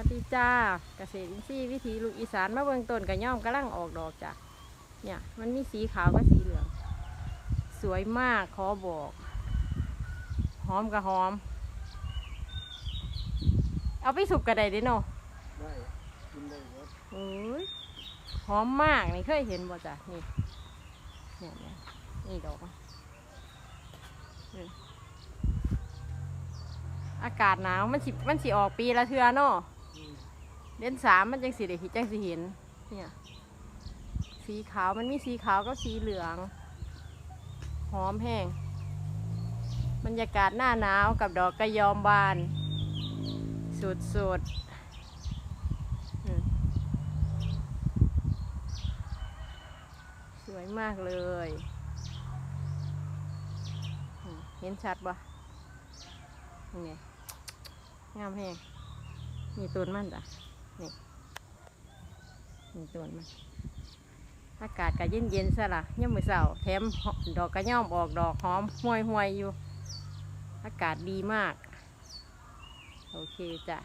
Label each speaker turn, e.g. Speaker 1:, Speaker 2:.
Speaker 1: วัสดีจ้าเกษตรอินทรีย์วิถีลูกอีสานมาเบิ่งต้นกระย่อมกำลังออกดอกจ้ะเนี่ยมันมีสีขาวกับสีเหลือง สวยมากขอบอก หอมกับหอม เอาไปสุกกระไดเด้เนาะ
Speaker 2: ได้กินได้หมด
Speaker 1: โอ้ยหอมมากนี่เคยเห็นบ่จ้ะนี่เนี่ยเนี่ยนี่ดอกมันอืมอากาศหนาวมันสิมันสิออกปีละเทือเนาะ
Speaker 2: อืม
Speaker 1: เดือนสามมันจังสีเด็กจังสีเห็น เนี่ย สีขาวมันมีสีขาวกับสีเหลือง หอมแห้งบรรยากาศหน้าหนาวกับดอกกระยอมบาน สุดสุดๆสวยมากเลย เห็นชัดปะนี่งงามแห้งมีต้นมันจ้ะ นี่นี่ต้นมันอากาศก็เย็นเย็นซะละย่ามมือเสาแถมดอกกระย่อมออกดอกหอมห้วยห่วยๆอยู่ อากาศดีมาก โอเคจ้ะ